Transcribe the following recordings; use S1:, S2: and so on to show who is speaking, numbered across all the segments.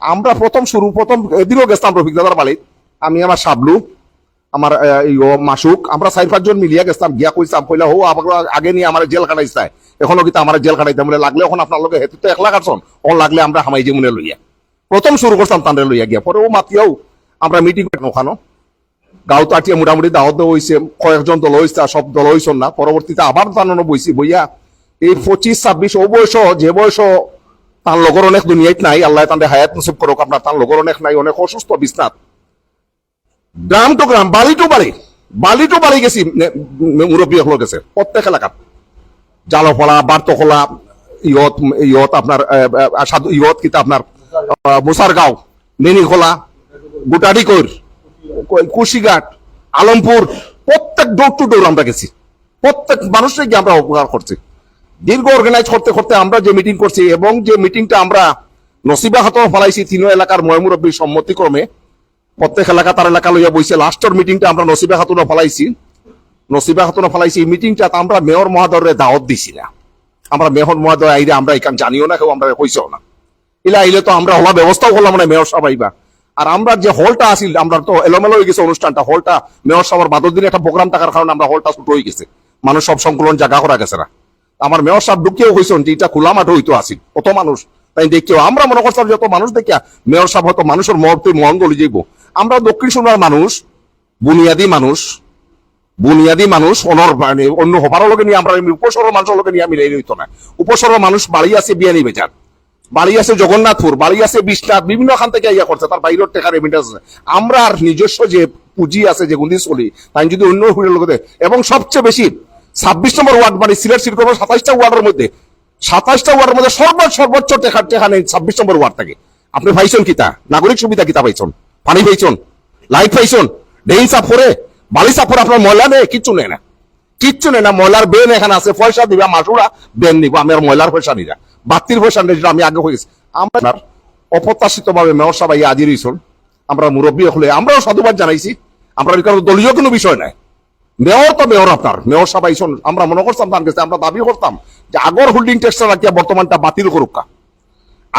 S1: আমরা প্রথম শুরু, প্রথম এদিনও গেছিলাম রফিক দাদার বাড়ি। আমি আমার সাবলু আমার মাসুক, আমরা চার পাঁচজন মিলিয়া গেছিলাম, গিয়া কইসাম কইলা, হো আবার আগে নিয়ে আমার জেল খাটাইছে এখনও কিন্তু আমার জেল খাটাইতে বলে, লাগলে এখন আপনার লোকে হেতু তো এক লাখ আসন লাগলে আমরা হামাই যে মনে লইয়া। প্রথম শুরু করতাম তান্ডে লইয়া গিয়া। পরে ও মাতিয়াও আমরা মিটিং ওখানো। গাঁও তো আটিয়া মোটামুটি দাওয়াত দেওয়া হয়েছে কয়েকজন দল হয়েছে সব দল হয়েছেন না। পরবর্তীতে আবার জানানো বইছি, বইয়া এই পঁচিশ, ছাব্বিশ, ও বয়স যে বয়স তার লগর অনেক দুনিয়াত নাই, আল্লাহ তান্ডে হায়াত নসিব করুক আপনার তার লগর অনেক নাই, অনেক অসুস্থ বিছনাথ গ্রাম টু গ্রাম বাড়ি টু বাড়ি বাড়ি টু বাড়ি গেছি মুরব্বী হলো গেছে প্রত্যেক এলাকাত। জালফলা বার্তখোলা ইয়ত ইয়ত আপনার সাধু ইয়ত কিতা আপনার মুসারগাঁও মেনিখোলা গুটাডিকৈর কুশিঘাট আলমপুর প্রত্যেক ডোর টু ডোর আমরা গেছি। প্রত্যেক মানুষকে গিয়ে আমরা উপকার করছি। দীর্ঘ অর্গানাইজ করতে করতে আমরা যে মিটিং করছি এবং যে মিটিংটা আমরা নসিবা হাতও ফলাইছি তিন এলাকার ময়মুরব্বীর সম্মতিক্রমে, প্রত্যেক এলাকা তার এলাকা লইয়া বইছে। লাস্টের মিটিংটা আমরা নসিবা খাতুনও ফলাইছি। নসিবা খাতুনও ফলাইছি। এই মিটিংটা আমরা মেয়র মহাদরের দাওয়াত দিছি না। আমরা মেয়র মহাদয় আইরে আমরা এখান জানিও না, কেউ আমরা কইছেও না। ইলা আইলে তো আমরা হলা ব্যবস্থাও করলাম না মেয়র সাহেব আইবা। আর আমরা যে হলটা আসিল আমরা তো এলোমেলো হয়ে গেছে অনুষ্ঠানটা। হলটা মেয়র সাহেবের বাদর দিনে একটা প্রোগ্রাম থাকার কারণে আমরা হলটা ছোট হয়ে গেছে। মানুষ সব সংকুলন জায়গা করা গেছে না। আমার মেয়র সাহেব ঢুকিয়েও হয়েছেন যে এটা খোলা মাঠ হইতো আসিল। কত মানুষ। তাই দেখিও, আমরা মনে করতাম যত মানুষ দেখিয়া মেয়র সাহেব হয়তো মানুষের মহান গলি যাইব। আমরা দক্ষিণ সোনার মানুষ, বুনিয়াদি মানুষ বুনিয়াদি মানুষ, অনর মানে অন্য হবার লগে নিয়ে আমরা উপসর মানুষের লগে নিয়ে মিলাই হইতো না। উপসর মানুষ বাড়ি আছে বিয়ানি বেচার বাড়ি আছে জগন্নাথপুর, বাড়ি আছে বিশ্বনাথ, বিভিন্ন খান থেকে ইয়া করছে, তার বাইরের টেকার রেমিটেন্স আছে। আমরা নিজস্ব যে পুঁজি আছে, যে গুন্দি চলি তাই যদি অন্য লোকেতে এবং সবচেয়ে বেশি ছাব্বিশ নম্বর ওয়ার্ড মানে সিলেট সিটি কর্পোরেশন সাতাইশটা ওয়ার্ডের মধ্যে, সাতাইশটা ওয়ার্ডের মধ্যে সর্বোচ্চ সর্বোচ্চ টেকা টেকা নেই ছাব্বিশ নম্বর ওয়ার্ড থেকে আপনি পাইছেন কিতা? নাগরিক সুবিধা কিতা পাইছেন? পানি পাইছেন? লাইট পাইছেন? ডেইন সাফ করে বালি সাফ করে আপনার ময়লা নেই? কিচ্ছু নেই না। কিচ্ছু নেই না। ময়লার বেন এখানে আছে। পয়সা দিবা, মাসুরা বেন নিব। আমি আর ময়লার পয়সা নিরা বাতির পয়সা নেই আমি আগে হয়ে গেছি আমরা অপ্রত্যাশিত ভাবে মেয়র সবাই আজি রইছন আমরা মুরব্বী হলে আমরাও সাধুবাদ জানাইছি। আমরা দলীয় কোনো বিষয় নাই। মেয়র তো মেয়র আপনার, মেয়র সবাই আমরা মনে করতাম তার কাছে, আমরা দাবি করতাম যে আগর হোল্ডিং ট্যাক্সটা রাখিয়া বর্তমানটা বাতিল করুক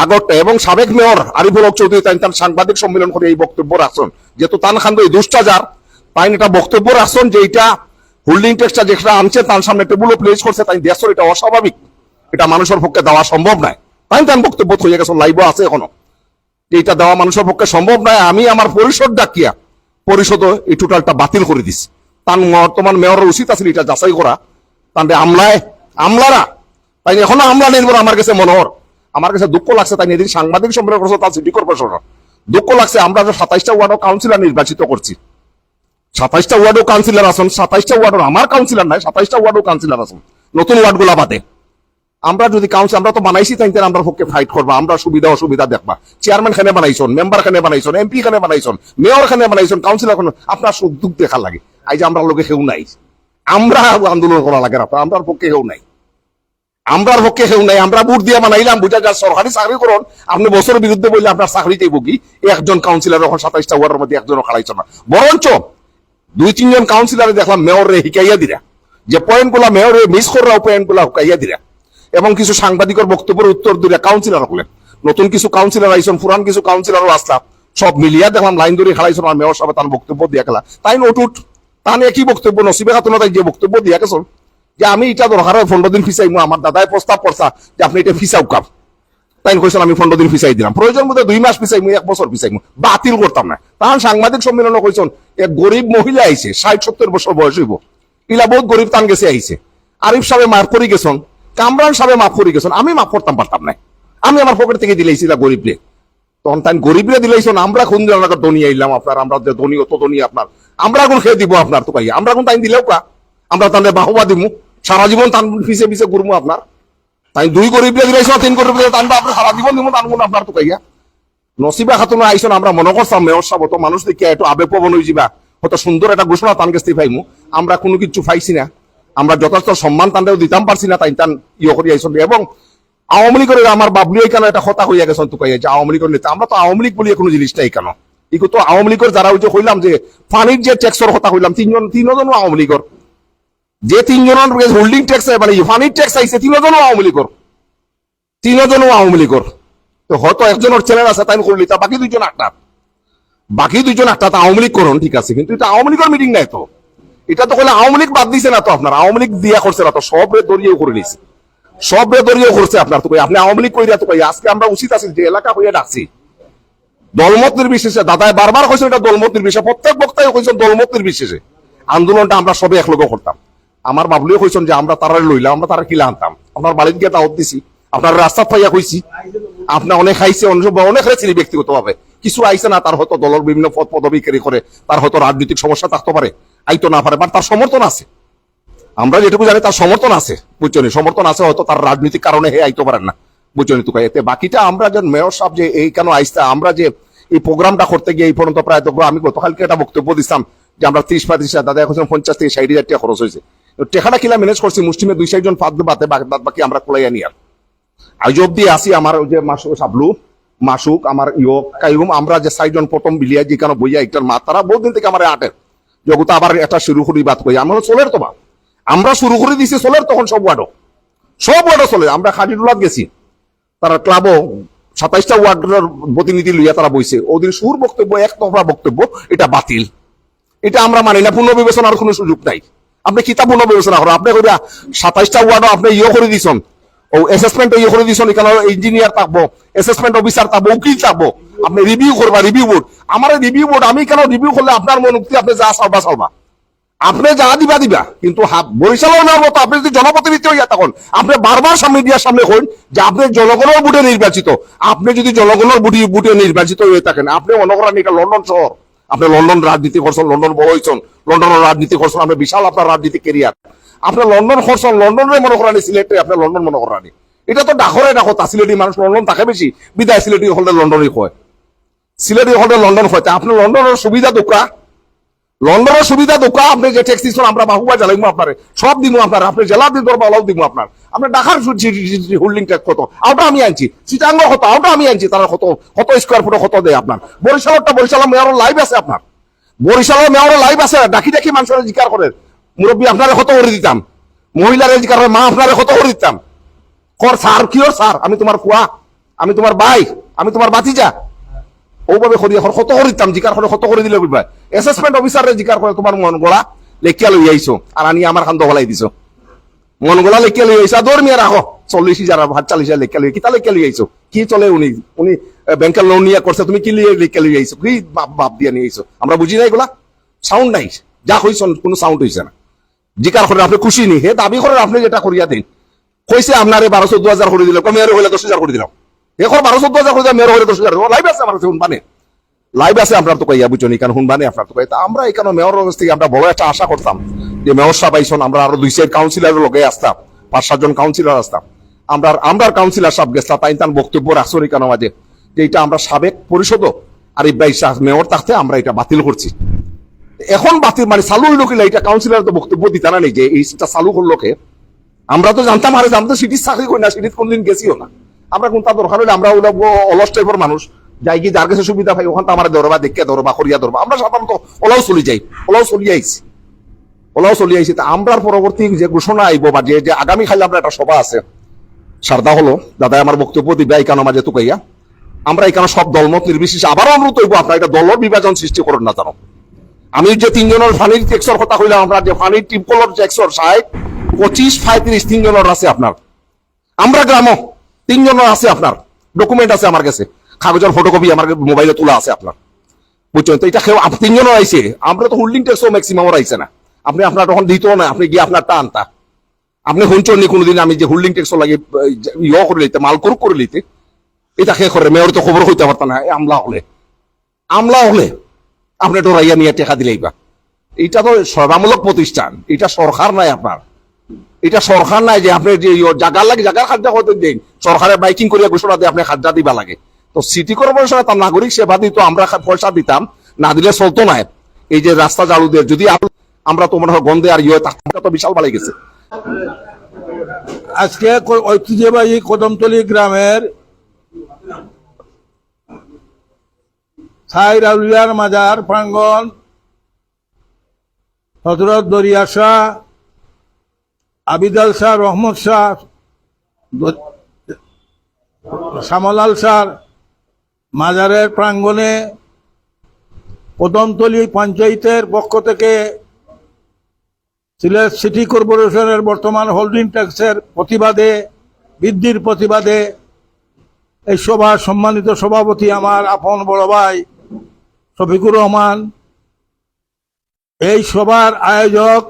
S1: আগরটা এবং সাবেক মেয়র আরিফুল হক চৌধুরী তাই তার সাংবাদিক সম্মেলন করে এই বক্তব্য রাখছেন। যেহেতু তান খান্দ এই দুষ্টাচার, তাই এটা বক্তব্য রাখছেন যে এটা হোল্ডিং ট্যাক্সটা যেটা আনছে, তার সামনে টেবুলও প্লেস করছে, তাই দেশের এটা অস্বাভাবিক। এটা মানুষের পক্ষে দেওয়া সম্ভব নয়। তাই তার বক্তব্য হয়ে গেছে লাইভ আছে এখনও। এটা দেওয়া মানুষের পক্ষে সম্ভব নয়, আমি আমার পরিষদ ডাকিয়া পরিষদ এই টোটালটা বাতিল করে দিছি। তার বর্তমান মেয়রের উচিত আছে এটা যাচাই করা। তাহলে আমলায়, আমলারা। তাই এখনও আমলা নির্ভর আমার কাছে মনোহর। আমার কাছে দুঃখ লাগছে তাই এদিন সাংবাদিক সম্মেলন করছে তার সিটি কর্পোরেশনের। দুঃখ লাগছে, আমরা সাতাইশটা ওয়ার্ড কাউন্সিলর নির্বাচিত করছি। সাতাইশটা ওয়ার্ডও কাউন্সিলর আসুন সাতাইশটা ওয়ার্ডও আমার কাউন্সিলর নাই, সাতাইশটা ওয়ার্ডও কাউন্সিলর আসুন নতুন ওয়ার্ডগুলো বাদে। আমরা যদি কাউন্সিল আমরা তো বানাইছি তাই আমরা পক্ষে ফাইট করব, আমরা সুবিধা, অসুবিধা দেখবা। চেয়ারম্যান খানে বানাইছন মেম্বার খানে বানাইছন এমপি খানে বানাইছন মেয়র খানে বানাইছন কাউন্সিলর খানে আপনার সুখ দুঃখ দেখা লাগে। আই যে আমরা লোকে কেউ নাই। আমরা আন্দোলন করা লাগে না আমরা পক্ষে কেউ নাই। আমরার পক্ষে কেউ নাই, আমরা ভোট দিয়ে বানাইলাম, বুঝা যা সরকারি চাকরি করুন। আপনি বছরের বিরুদ্ধে বললে আপনার চাকরি চাইব একজন কাউন্সিলর এখন সাতাইশটা ওয়ার্ডের মধ্যে একজনও খাড়াইছে না। বরঞ্চ দুই, তিনজন কাউন্সিলরে দেখলাম মেয়রে হিকাইয়া দিরা। যে পয়েন্টগুলা মেয়রে মিস করা পয়েন্টগুলা হুকাইয়া দিরা। এবং কিছু সাংবাদিকের বক্তব্যের উত্তর দিরা কাউন্সিলর হলেন। নতুন কিছু কাউন্সিলর আইসন, পুরান কিছু কাউন্সিলরও আসলাম সব মিলিয়া দেখলাম লাইন ধরে খাড়াইছেন আর মেয়র সাহেব তার বক্তব্য দিয়া গেলা। তাই নটুট তান একই বক্তব্য? নসিবে খাতুন তাই যে বক্তব্য দিয়া গেছেন। যে আমি এটা দরকার হয়, পনেরো দিন ফিসাইমু, আমার দাদাই প্রস্তাব করছা যে আপনি এটা ফিসাও কাপ। তাই কইছেন, আমি পনেরো দিন ফিসাই দিলাম। প্রয়োজন মধ্যে দুই মাস ফিসাইমু, এক বছর ফিসাইমু। বাতিল করতাম না। তখন সাংবাদিক সম্মেলনে কইছেন, এক গরিব মহিলা আইছে, ষাট সত্তর বছর বয়স হইব। ইলা বহুত গরিব তান গেছে, আইছে। আরিফ সাহেব মাফ করে গেছেন। কামরান সাহেব মাফ করে গেছেন, আমি মাফ করতাম, পারতাম না আমি আমার পকেট থেকে দিলেইছি ইলা গরিবরে তখন তাই গরিবরে দিলেইছেন আমরা কোন দিন আপনার ধনী আইলাম আপনার, আমরা যে ধনী, অত ধনী আপনার। আমরা কোন খেয়ে দিব আপনার, তো ভাই, আমরা কোন তাই দিলেও কা? আমরা তাহলে বাহবা দিমু, সারা জীবন তান পিছে পিছে ঘুরমু আপনার। তাই দুই গরিব দিলাইছো তিন গরিব টানবা আপনার সারা জীবন দিব টানবো না আপনার, তো কাইয়া নসিবা খাতুন আইসন আমরা মনে করতাম মেয়র সাহেব তো মানুষ দেখে একটু আবেগপ্রবণ হয়ে যাবা হয়তো সুন্দর একটা ঘোষণা তান কাছ থেকে পাইমু আমরা কোনো কিছু পাইছি না। আমরা যথেষ্ট সম্মান তানটাও দিতাম, পারছি না তাই তান ইয়ে করি আইসন এবং আওয়ামী লীগের আমার বাবলু এখানে একটা কথা হইয়া গেছেন তো কাইয়া যে আওয়ামী লীগের নেতা। আমরা তো আওয়ামী লীগ বলি কোনো জিনিস নাই কেন? ইকো তো আওয়ামী লীগের যারা ওই যে হইলাম যে পানির যে ট্যাক্সর কথা হইলাম তিনজন তিনজনও আওয়ামী লীগের। যে তিনজনের হোল্ডিং ট্যাক্স মানে ফানির ট্যাক্স আইছে, তিনজনও আওয়ামী লীগের। তিনজনও আওয়ামী লীগের। তো হয়তো একজনের চ্যানেল আছে, তাই করলি, তা বাকি দুইজন আটটা। বাকি দুইজন তো আওয়ামী লীগ করুন, ঠিক আছে, কিন্তু এটা আওয়ামী লীগের মিটিং নাই তো। এটা তো করলে আওয়ামী লীগ বাদ দিছে না তো আপনার। আওয়ামী লীগ দিয়া করছে না তো, সব রে দরিয়েও করে নিছে। সব রে দরিয়েও করছে আপনার তো কই, আপনি আওয়ামী লীগ কইরা তো কই, আজকে আমরা উচিত আছি যে এলাকা হইয়া ডাকছি। দলমত নির্বিশেষে দাদায় বারবার কইছেন এটা দলমত নির্বিশেষে, প্রত্যেক বক্তায় কইছেন দলমত নির্বিশেষে। আন্দোলনটা আমরা সবে একলগে করতাম। আমার বাবলিও কইছেন যে আমরা তারা লইলাম, আমরা তারা কিলা আনতাম। আপনার বাড়িতে গিয়ে দাওয়াত দিছি, আপনার রাস্তা পাইয়া কইছি। আপনি অনেক খাইছে, অনেক অনেক খাইছিলি ব্যক্তিগতভাবে। কিছু আইছে না, তার হয়তো দলের বিভিন্ন পদ পদবি করে, তার হয়তো রাজনৈতিক সমস্যা থাকতে পারে। আইতো না পারে তার সমর্থন আছে। আমরা যেটুকু জানি তার সমর্থন আছে। বুঝছনি? সমর্থন আছে হয়তো তার রাজনৈতিক কারণে হে আইতে পারেন না। বুঝছনি? তুকা এতে বাকিটা আমরা যে মেয়র সাহেব যে এই কেন আইসতে আমরা যে এই প্রোগ্রামটা করতে গিয়ে এই পর্যন্ত প্রায় তো আমি গতকালকে একটা বক্তব্য দিছিলাম যে আমরা ত্রিশ পঁয়ত্রিশ হাজার, দাদা এখন পঞ্চাশ থেকে ষাট হাজার টাকা খরচ হয়েছে। টেকাটা কিলা ম্যানেজ করছি, মুসলিমে দুই চারজন ফাঁদ বাতে বাদ বাকি আমরা খোলাই আনি আর আজ অব্দি আসি আমার যে মাসু সাবলু, মাসুক, আমার ইয়ক কাইরুম আমরা যে চারজন প্রথম বিলিয়া কেন বইয়া একটার মা, তারা বহুদিন থেকে আমার আটের জগতে আবার এটা শুরু করি বাদ করি, আমরা চলের তো বা আমরা শুরু করে দিছি চলের, তখন সব ওয়ার্ডও। সব ওয়ার্ডও চলে। আমরা খাদিডুলাত গেছি। তারা ক্লাবও, সাতাইশটা ওয়ার্ডের প্রতিনিধি লইয়া তারা বইছে। ওদের সুর বক্তব্য, এক তফা বক্তব্য, এটা বাতিল। এটা আমরা মানি না, পুনর্বিবেচনার কোনো সুযোগ নাই। আপনি কিতাব পুনর্বিবেচনা করেন আপনি কইরা সাতাইশটা ওয়ার্ডও আপনি ইয়ে করে দিছেন। ও অ্যাসেসমেন্ট ইয়ে করে দিছেন, এখানে ইঞ্জিনিয়ার থাকব অ্যাসেসমেন্ট অফিসার থাকব, উকিল থাকব। আপনি রিভিউ করবা রিভিউ বোর্ড আমার রিভিউ বোর্ড আমি কেন রিভিউ করলে আপনার মন মুক্তি আপনি যা চালবা চালবা আপনি যা দিবা দিবা। কিন্তু বরিশালের মতো আপনি যদি জনপ্রতিনিধি হইয়া তখন আপনি বারবার সামনে দিয়ার সামনে হইন যে আপনি জনগণের বুটে নির্বাচিত। আপনি যদি জনগণের বুটি বুটে নির্বাচিত হয়ে থাকেন, আপনি মনে করেন এটা লন্ডন শহর। আপনি লন্ডন রাজনীতি করছেন, লন্ডন বড় হয়েছেন লন্ডনের রাজনীতি করছেন, আপনি বিশাল আপনার রাজনীতি কেরিয়ার। আপনি লন্ডন করছেন, লন্ডনের মনে করেন সিলেটে, আপনি লন্ডন মনে করেন এটা তো ডাকরে ডাকো তা সিলেটি মানুষ লন্ডন থাকে বেশি, বিদায় সিলেটি হলে লন্ডনই কয়। সিলেটি হলে লন্ডন হয় তা আপনি লন্ডনের সুবিধা দোকা লন্ডনের সুবিধা দোকা আপনি যে ট্যাক্সি আমরা বাহুবা জ্বালাইবো আপনার। সব দিব আপনার। আপনি জেলা দিন ধরবো ওলাও দিব আপনার। আপনি ঢাকার হোল্ডিং ট্যাক্স কত? আওটা আমি আনছি। চিটাঙ্গ কত? আওটা আমি আনছি। তারা কত কত স্কোয়ার ফুট কত দেয় আপনার? বরিশালটা বরিশাল মেয়র লাইভ আছে আপনার। বরিশালের মেয়র লাইভ আছে। ডাকি ডাকি মানুষের জিকার করে, মুরব্বী, আপনারে কত করে দিতাম? মহিলারে জিকার করে, মা, আপনারে কত করে দিতাম? কর, স্যার কি স্যার? আমি তোমার কুয়া আমি তোমার ভাই আমি তোমার বাতিজা। ওভাবে করি এখন কত করে দিতাম? জিকার করে কত করে দিলে বুঝবা অ্যাসেসমেন্ট অফিসারে জিকার করে তোমার মন গোলা লেখিয়া লই আইছো আর আনি আমার খান দহলাই দিছো। মন গোলা লেখিয়া লই আইছো দৌড় মিয়া রাখো চল্লিশ হাজার ভাত চাল্লিশ হাজার লেখিয়া লই কিতা লেখিয়া লই আইছো কি চলে উনি? উনি ব্যাংকের লোন নিয়ে করছে তুমি কি লেখিয়া লই আইছো কি বাপ বাপ দিয়ে নিয়ে আইছো আমরা বুঝি না এগুলা সাউন্ড নাই। যা হইছ কোনো সাউন্ড হইছে না। জিকার করে আপনি খুশি নি? হে দাবি করেন আপনি যেটা করিয়া দিন কইছে আপনারে বারো চোদ্দ হাজার করে দিলাম মেয়র হইলে দশ হাজার করে দিলাম। এখন বারো চোদ্দ হাজার দশ লাইভ আছে আমার লাইভ আছে আপনার তো কইয়া বুঝনি শুনবানে আপনার তো আমরা এখানে মেয়র কাছ থেকে আমরা বড় একটা আশা করতাম যে মেয়র আমরা আরও দুই সাইড লগে আসতাম, পাঁচ সাতজন আসতাম। আমরা আমরা গেছিলাম, তাই তার বক্তব্য মাঝে যে এটা আমরা সাবেক পরিষদ আর এই বাইশ মেয়র থাকতে আমরা এটা বাতিল করছি। এখন বাতিল মানে চালু হইল কিনা এটা কাউন্সিলর তো বক্তব্য দিতা না নেই যে এইটা চালু করল কে। আমরা তো জানতাম, আরে জানতো সিটির চাকরি করি না, সিটির কোনদিন গেছিও না। আমরা কোন তা দরকার হলে আমরা ওগুলো অলস টাইপের মানুষ। যাই কি যার কাছে সুবিধা পাই ওখান তো আমার ধরবা দেখে ধরবা, করিয়া ধরবা। আমরা সাধারণত ওলাও চলি যাই, ওলাও চলি আইছি। ওলাও চলি আইছি। তা আমরার পরবর্তী যে ঘোষণা আইব বা যে যে আগামী খালি আমরা একটা সভা আছে। সারদা হলো দাদা আমার বক্তব্য দিবে এই কানো মাঝে তো কইয়া আমরা এখানে সব দলমত নির্বিশেষে আবারও অনুরোধ হইব আপনার এটা দল বিভাজন সৃষ্টি করেন না জানো আমি যে তিনজনের ফানির ট্যাক্সর কথা কইলাম আমরা যে ফানির টিপকলর ট্যাক্সর ষাট, পঁচিশ, পঁয়ত্রিশ তিনজনের আছে আপনার। আমরা গ্রাম তিনজনের আছে আপনার ডকুমেন্ট আছে আমার কাছে, কাগজের ফটোকপি আমার মোবাইলে তোলা আছে আপনার। বুঝছেন? তো এটা খেয়ে তিনজনের আইছে। আমরা তো হোল্ডিং ট্যাক্সও ম্যাক্সিমাম আইছে না। আপনি আপনার তখন দিত না, আপনি গিয়ে আপনার টা আনতা। আপনি শুনছেন কোনোদিন আমি যে হোল্ডিং ট্যাক্সও লাগে ইয়ে করে লইতে, মাল করুক করে লইতে? এটা খেয়ে করে? মেয়র তো খবর হইতে পারত না। আমলা হলে। আমলা হলে আপনি ডরাইয়া নিয়ে টেকা দিলেই বা। এটা তো সেবামূলক প্রতিষ্ঠান। এটা সরকার নাই আপনার। এটা সরকার নাই যে আপনি যে জাগার লাগে জাগার খাদ্য হতে দিন। সরকারের বাইকিং করিয়া ঘোষণা দিয়ে আপনি খাদ্য দিবা লাগে। তো সিটি কর্পোরেশনে তার নাগরিক সেবা দিত আমরা পয়সা দিতাম, না দিলে চলতো না। এই যে রাস্তা জাড়ু দিয়ে যদি আমরা তো হয় গন্ধে আর ইয়ে তো বিশাল বাড়ি গেছে।
S2: আজকে ঐতিহ্যবাহী কদমতলী গ্রামের ছাই রাউলিয়ার মাজার প্রাঙ্গন হজরত দরিয়া শাহ আবিদাল শাহ, রহমত দ- শ্যামলাল স্যার মাজারের প্রাঙ্গণে কদমতলী পঞ্চায়েতের পক্ষ থেকে সিলেট সিটি কর্পোরেশনের বর্তমান হোল্ডিং ট্যাক্সের প্রতিবাদে, বৃদ্ধির প্রতিবাদে এই সভার সম্মানিত সভাপতি আমার আপন বড় ভাই শফিকুর রহমান। এই সভার আয়োজক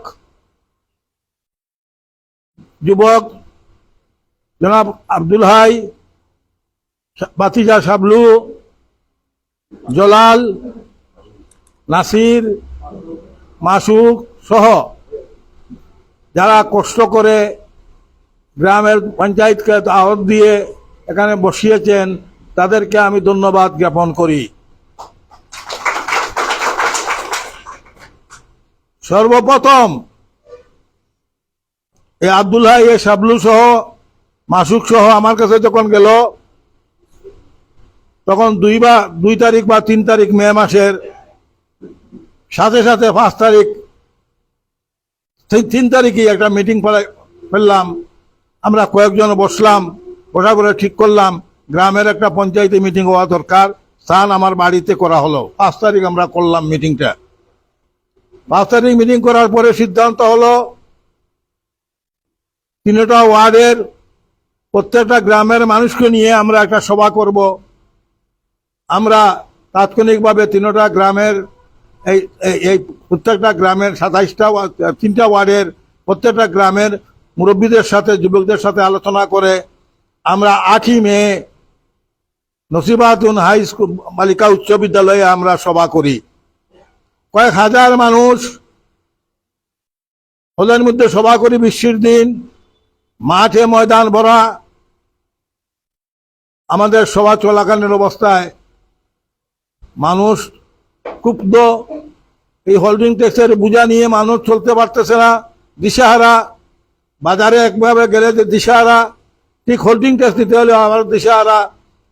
S2: যুবক, জনাব আব্দুল হাই, বাতিজা সাবলু, জলাল, নাসির, মাসুক সহ যারা কষ্ট করে গ্রামের পঞ্চায়েতকে আহত দিয়ে এখানে বসিয়েছেন, তাদেরকে আমি ধন্যবাদ জ্ঞাপন করি। সর্বপ্রথম এই আবদুল্লাহ এ সাবলু সহ, মাসুক সহ আমার কাছে যখন গেল, তখন দুই বা, দুই তারিখ বা তিন তারিখ মে মাসের সাথে সাথে পাঁচ তারিখ, তিন তারিখে একটা মিটিং ফেললাম। আমরা কয়েকজন বসলাম, বসা করে ঠিক করলাম। গ্রামের একটা পঞ্চায়েতে মিটিং হওয়া দরকার। স্থান আমার বাড়িতে করা হলো। পাঁচ তারিখ আমরা করলাম মিটিংটা পাঁচ তারিখ মিটিং করার পরে সিদ্ধান্ত হলো তিনটা ওয়ার্ডের প্রত্যেকটা গ্রামের মানুষকে নিয়ে আমরা একটা সভা করব। আমরা তাৎক্ষণিকভাবে তিনটা গ্রামের এই, এই- প্রত্যেকটা গ্রামের সাতাইশটা তিনটা ওয়ার্ডের প্রত্যেকটা গ্রামের মুরব্বীদের সাথে, যুবকদের সাথে আলোচনা করে আমরা আটই মে নসিবাতুন হাই স্কুল বালিকা উচ্চ বিদ্যালয়ে আমরা সভা করি। কয়েক হাজার মানুষ হলের মধ্যে সভা করি বিশ্বের দিন। মাঠে ময়দান ভরা, আমাদের সভা চলাকালীন অবস্থায় মানুষ ক্ষুব্ধ। এই হোল্ডিং ট্যাক্সের বোঝা নিয়ে মানুষ চলতে পারতেছে না। দিশাহারা, বাজারে একভাবে গেলে যে দিশাহারা, ঠিক হোল্ডিং ট্যাক্স দিতে হলে আমার দিশাহারা।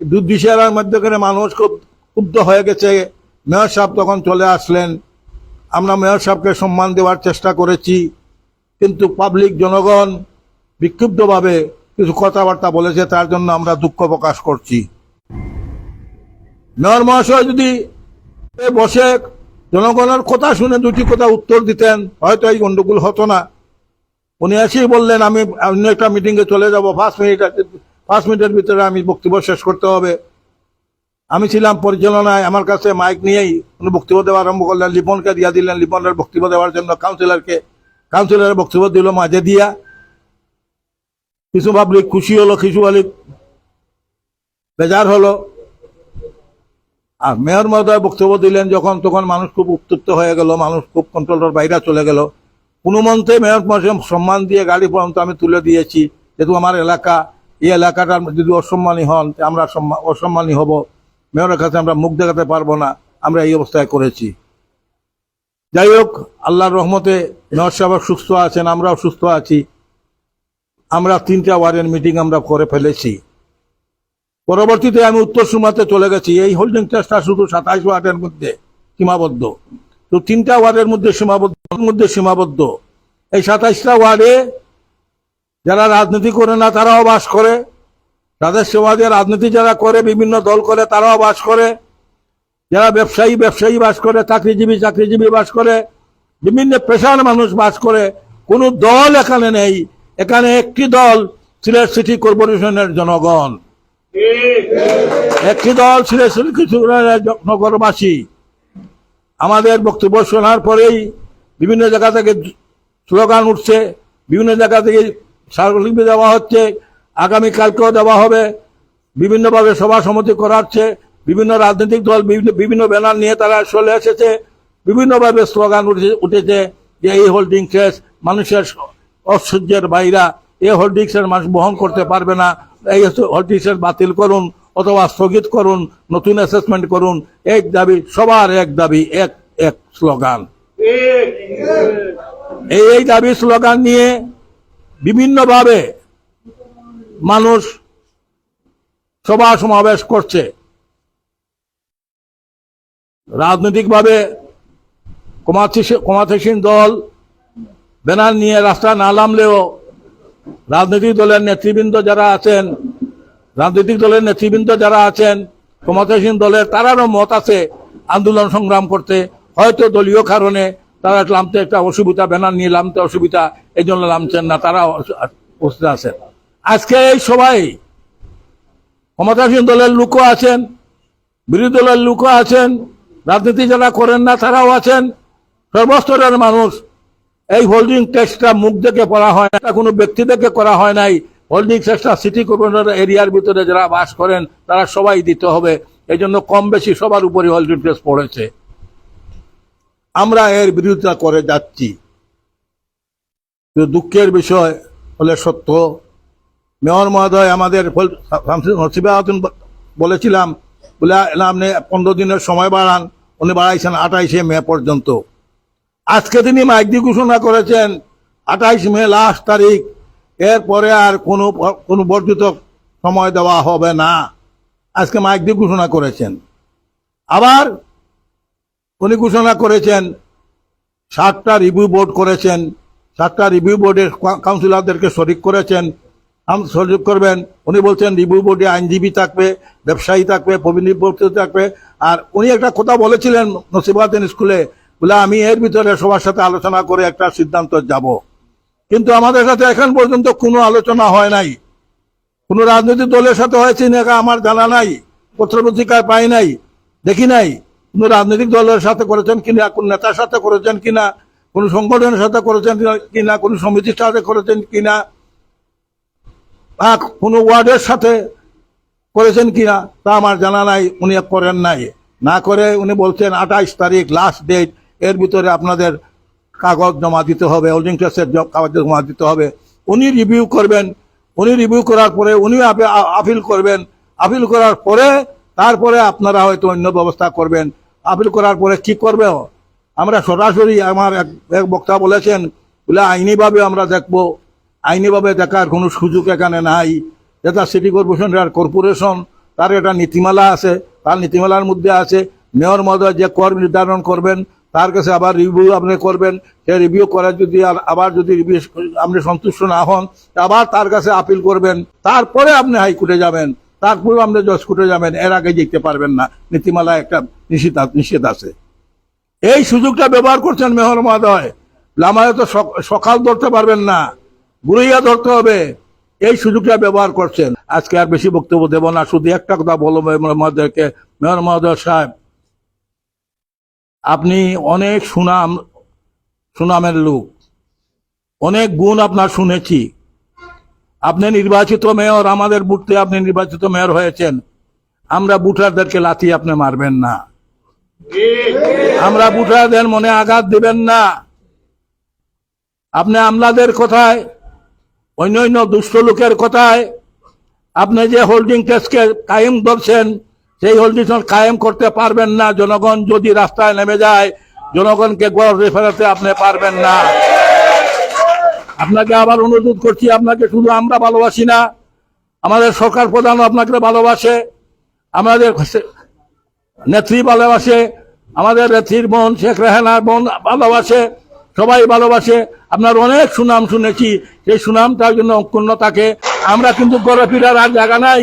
S2: দু দিশাহারার মধ্যে করে মানুষ খুব ক্ষুব্ধ হয়ে গেছে। মেয়র সাহেব তখন চলে আসলেন। আমরা মেয়র সাহেবকে সম্মান দেওয়ার চেষ্টা করেছি। কিন্তু পাবলিক জনগণ বিক্ষুব্ধভাবে কিছু কথাবার্তা বলেছে, তার জন্য আমরা দুঃখ প্রকাশ করছি। মেয়র মহাশয় যদি বসে জনগণের কথা শুনে দুটি কথা উত্তর দিতেন, হয়তো এই গন্ডগোল হতো না। উনি এসেই বললেন, আমি অন্য একটা মিটিংয়ে চলে যাব, পাঁচ মিনিট পাঁচ মিনিটের ভিতরে আমি বক্তব্য শেষ করতে হবে। আমি ছিলাম পরিচালনায়, আমার কাছে মাইক নিয়েই উনি বক্তব্য দেওয়া আরম্ভ করলেন। লিপনকে দিয়া দিলেন, লিপনের বক্তব্য দেওয়ার জন্য কাউন্সিলরকে কাউন্সিলরের বক্তব্য দিল, মাঝে দিয়া। কিছু পাবলিক খুশি হলো, কিছু পাবলিক বেজার হলো। আর মেয়র মহোদয় বক্তব্য দিলেন যখন, তখন মানুষ খুব উত্তপ্ত হয়ে গেল, মানুষ খুব কন্ট্রোলের বাইরে চলে গেল। কোনো মন্ত্রে মেয়র মহাশয় সম্মান দিয়ে গাড়ি পর্যন্ত আমি তুলে দিয়েছি, যেহেতু আমার এলাকা, এই এলাকাটার যদি অসম্মানী হন আমরা অসম্মানী হব। মেয়রের কাছে আমরা মুখ দেখাতে পারব না, আমরা এই অবস্থায় করেছি। যাই হোক, আল্লাহর রহমতে মেয়র সাহেব সুস্থ আছেন, আমরাও সুস্থ আছি। আমরা তিনটা ওয়ার্ডের মিটিং আমরা করে ফেলেছি। পরবর্তীতে আমি উত্তর সুমাতে চলে গেছি, এই হোল্ডিং ট্রাস্টটা শুধু সাতাইশ ওয়ার্ডের মধ্যে সীমাবদ্ধ। তো তিনটা ওয়ার্ডের মধ্যে সীমাবদ্ধ মধ্যে সীমাবদ্ধ। এই সাতাইশটা ওয়ার্ডে যারা রাজনীতি করে না, তারাও বাস করে। তাদের সমাজে রাজনীতি যারা করে, বিভিন্ন দল করে, তারাও বাস করে। যারা ব্যবসায়ী ব্যবসায়ী বাস করে, চাকরিজীবী চাকরিজীবী বাস করে, বিভিন্ন পেশার মানুষ বাস করে। কোনো দল এখানে নেই এখানে একটি দল সিলেট সিটি কর্পোরেশনের জনগণ। একটি দল সিলেট সিটি নগরবাসী আমাদের বক্তব্য শোনার পরেই বিভিন্ন জায়গা থেকে স্লোগান উঠছে, বিভিন্ন জায়গা থেকে স্মারকলিপি দেওয়া হচ্ছে, আগামীকালকেও দেওয়া হবে, বিভিন্নভাবে সভা সমিতি করাচ্ছে, বিভিন্ন রাজনৈতিক দল, বিভিন্ন বিভিন্ন ব্যানার নিয়ে তারা চলে এসেছে, বিভিন্নভাবে স্লোগান উঠে উঠেছে যে এই হোল্ডিং শেষ, মানুষের ঐশ্বর্যের বাইরা এই হোল্ডিংসের মানুষ বহন করতে পারবে না, এই হোল্ডিংসের বাতিল করুন অথবা স্থগিত করুন, নতুন অ্যাসেসমেন্ট করুন, এক দাবি, সবার এক দাবি, এক এক স্লোগান এই এই দাবি স্লোগান নিয়ে বিভিন্নভাবে মানুষ সভা সমাবেশ করছে। রাজনৈতিকভাবে কমাথেসীন দল ব্যানার নিয়ে রাস্তা না নামলেও রাজনৈতিক দলের নেতৃবৃন্দ যারা আছেন, রাজনৈতিক দলের নেতৃবৃন্দ যারা আছেন, ক্ষমতাসীন দলের তারারও মত আছে আন্দোলন সংগ্রাম করতে। হয়তো দলীয় কারণে তারা নামতে একটা অসুবিধা ব্যানার নিয়ে নামতে অসুবিধা এই জন্য নামছেন না, তারা উপস্থিত আছেন। আজকে এই সবাই ক্ষমতাসীন দলের লোকও আছেন, বিরোধী দলের লোকও আছেন, রাজনীতি যারা করেন না তারাও আছেন, সর্বস্তরের মানুষ এই হোল্ডিং ট্যাক্সটা মুখ দেখে করা হয় না কোনো ব্যক্তি দেখে করা হয় নাই। হোল্ডিং ট্যাক্সটা সিটি কর্পোরেশনের এরিয়ার ভিতরে যারা বাস করেন, তারা সবাই দিতে হবে। এই জন্য কম বেশি সবার উপরে হোল্ডিং ট্যাক্স পড়েছে। আমরা এর বিরোধিতা করে যাচ্ছি। দুঃখের বিষয় হলে সত্য। মেয়র মহোদয়, আমাদের বলেছিলাম, বলে আপনি পনেরো দিনের সময় বাড়ান। উনি বাড়াইছেন আঠাইশে মে পর্যন্ত। আজকে তিনি মাইক ঘোষণা করেছেন, আঠাইশ মে লাস্ট তারিখ, এরপরে আর কোনো কোনো বর্ধিত সময় দেওয়া হবে না। আজকে মাইক দিয়ে ঘোষণা করেছেন। আবার উনি ঘোষণা করেছেন, সাতটা রিভিউ বোর্ড করেছেন, সাতটা রিভিউ বোর্ডের কাউন্সিলরদেরকে শরিক করেছেন। শরিক করবেন, উনি বলছেন রিভিউ বোর্ডে আইনজীবী থাকবে, ব্যবসায়ী থাকবে, প্রবীণ থাকবে। আর উনি একটা কথা বলেছিলেন নসিবাদিন স্কুলে বলে, আমি এর ভিতরে সবার সাথে আলোচনা করে একটা সিদ্ধান্ত যাব। কিন্তু আমাদের সাথে এখন পর্যন্ত কোনো আলোচনা হয় নাই। কোনো রাজনৈতিক দলের সাথে হয়েছে নাকি আমার জানা নাই, পত্রপত্রিকায় পাই নাই, দেখি নাই। কোনো রাজনৈতিক দলের সাথে করেছেন কিনা, কোন নেতার সাথে করেছেন কিনা, কোন সংগঠনের সাথে করেছেন কিনা, কোন সমিতির সাথে করেছেন কিনা, বা কোনো ওয়ার্ডের সাথে করেছেন কিনা, তা আমার জানা নাই, উনি করেন নাই। না করে উনি বলছেন আঠাইশ তারিখ লাস্ট ডেট এর ভিতরে আপনাদের কাগজ জমা দিতে হবে হোল্ডিং ট্যাক্সের কাগজ জমা দিতে হবে। উনি রিভিউ করবেন, উনি রিভিউ করার পরে উনি আপিল করবেন। আপিল করার পরে তারপরে আপনারা হয়তো অন্য ব্যবস্থা করবেন। আপিল করার পরে কি করবে? আমরা সরাসরি আমার এক বক্তা বলেছেন, বলে আইনিভাবে আমরা দেখব। আইনিভাবে দেখার কোনো সুযোগ এখানে নাই। যেটা সিটি কর্পোরেশন আর কর্পোরেশন তার একটা নীতিমালা আছে। তার নীতিমালার মধ্যে আছে, মেয়র মহোদয় যে কর নির্ধারণ করবেন তার কাছে আবার রিভিউ আপনি করবেন। সে রিভিউ করার যদি আবার যদি রিভিউ আপনি সন্তুষ্ট না হন, আবার তার কাছে আপিল করবেন। তারপরে আপনি হাইকোর্টে যাবেন। তারপরে আপনি জজ কোর্টে যাবেন। এর আগে যেতে পারবেন না। নীতিমালা একটা নিষেধ নিষেধ আছে। এই সুযোগটা ব্যবহার করছেন মেহর মহোদয়। লামায় তো সক- সকাল ধরতে পারবেন না। গুড়িয়া ধরতে হবে। এই সুযোগটা ব্যবহার করছেন। আজকে আর বেশি বক্তব্য দেব না। শুধু একটা কথা বলব মেয়র মহোদয়কে। মেয়র মহোদয় সাহেব আপনি অনেক সুনাম, সুনামের লোক। অনেক গুণ আপনার শুনেছি। আপনি নির্বাচিত মেয়র, আমাদের বুথে আপনি নির্বাচিত মেয়র হয়েছেন। আমরা বুটারদেরকে লাথি আপনি মারবেন না। আমরা বুটারদের মনে আঘাত দিবেন না। আপনি আমলাদের কথায় অন্য অন্য দুষ্ট লোকের কথায়, আপনি যে হোল্ডিং ট্যাক্সকে কায়েম করছেন সেই ট্যাক্স কায়েম করতে পারবেন না। জনগণ যদি রাস্তায় নেমে যায়, জনগণকে গড়ে ফেরাতে আপনি পারবেন না। আপনাকে আবার অনুরোধ করছি, আপনাকে শুধু আমরা ভালোবাসি না, আমাদের সরকার প্রধানও আপনাকে ভালোবাসে, আমাদের নেত্রী ভালোবাসে, আমাদের নেত্রীর বোন শেখ রেহানার বোন ভালোবাসে, সবাই ভালোবাসে। আপনার অনেক সুনাম শুনেছি, সেই সুনামটার জন্য অক্ষুণ্ণ থাকে। আমরা কিন্তু গড়ে ফিরার আর জায়গা নাই।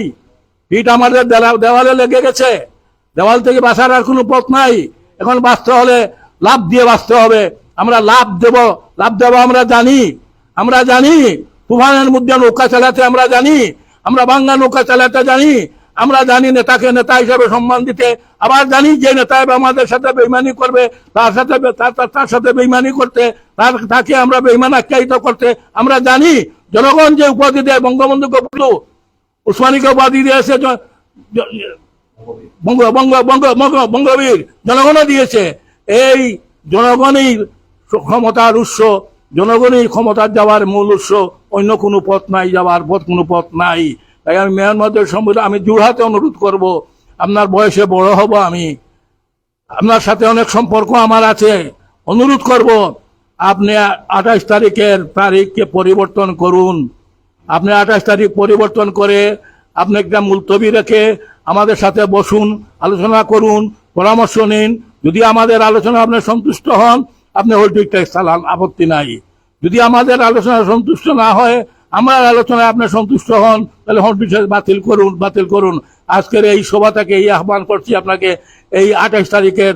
S2: পিঠ আমাদের দেওয়ালে লেগে গেছে। দেওয়াল থেকে বাঁচার আর কোনো পথ নাই। এখন বাঁচতে হলে লাভ দিয়ে বাঁচতে হবে। আমরা লাভ দেব। লাভ দেব আমরা জানি। আমরা জানি। তুফানের মধ্যে নৌকা চালাতে আমরা জানি। আমরা বাংলা নৌকা চালাতে জানি। আমরা জানি নেতাকে নেতা হিসাবে সম্মান দিতে। আবার জানি যে নেতা আমাদের সাথে বেইমানি করবে, তার সাথে তার সাথে বেইমানি করতে, তার তাকে আমরা বেইমান আখ্যায়িত করতে আমরা জানি। জনগণ যে উপাধি দেয় বঙ্গবন্ধুকে বলু উসমানীকে উপাধি দিয়েছে বঙ্গ বঙ্গ বঙ্গ বঙ্গ, বঙ্গবীর, জনগণও দিয়েছে। এই জনগণই ক্ষমতার উৎস, জনগণই ক্ষমতার যাওয়ার মূল উৎস। অন্য কোনো পথ নাই, যাওয়ার পথ কোনো পথ নাই। তাই আমি মেয়র সম্বন্ধে আমি জোড়হাতে অনুরোধ করব, আপনার বয়সে বড় হব আমি। আপনার সাথে অনেক সম্পর্ক আমার আছে। অনুরোধ করব, আপনি আঠাশ তারিখের তারিখকে পরিবর্তন করুন। আপনি আঠাশ তারিখ পরিবর্তন করে আপনি একটা মুলতবি রেখে আমাদের সাথে বসুন, আলোচনা করুন, পরামর্শ নিন। যদি আমাদের আলোচনা আপনি সন্তুষ্ট হন, আপনি হোল্ডিং ট্যাক্স চালান আপত্তি নাই। যদি আমাদের আলোচনা সন্তুষ্ট না হয়, আমার আলোচনায় আপনি সন্তুষ্ট হন, তাহলে হন বিশেষ বাতিল করুন বাতিল করুন। আজকের এই সভাটাকে এই আহ্বান করছি আপনাকে, এই আঠাশ তারিখের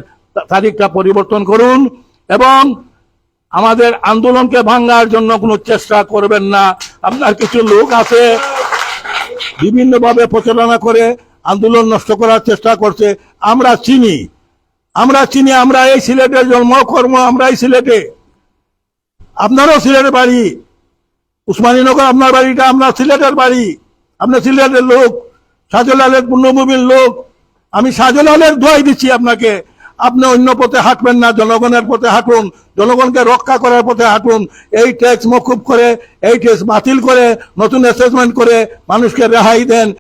S2: তারিখটা পরিবর্তন করুন এবং আমাদের আন্দোলনকে ভাঙ্গার জন্য কোনো চেষ্টা করবেন না। আপনার কিছু লোক আছে, বিভিন্নভাবে প্রচারণা করে আন্দোলন নষ্ট করার চেষ্টা করছে। আমরা চিনি। আমরা চিনি, আমরা এই সিলেটের জন্ম, কর্ম আমরা এই সিলেটে। আপনারও সিলেটের বাড়ি। উসমানীনগর আপনার বাড়িটা, আপনার সিলেটের বাড়ি। আপনার সিলেটের লোক, শাহজালালের পূর্ণভূমির লোক। আমি শাহজালালের দোয়াই দিচ্ছি আপনাকে। আপনি অন্য পথে হাঁটবেন না, জনগণের পথে হাঁটুন, জনগণকে রক্ষা করার পথে হাঁটুন। এই ট্যাক্স মকুব করে, এই ট্যাক্স বাতিল করে, নতুন অ্যাসেসমেন্ট করে মানুষকে রেহাই দেন।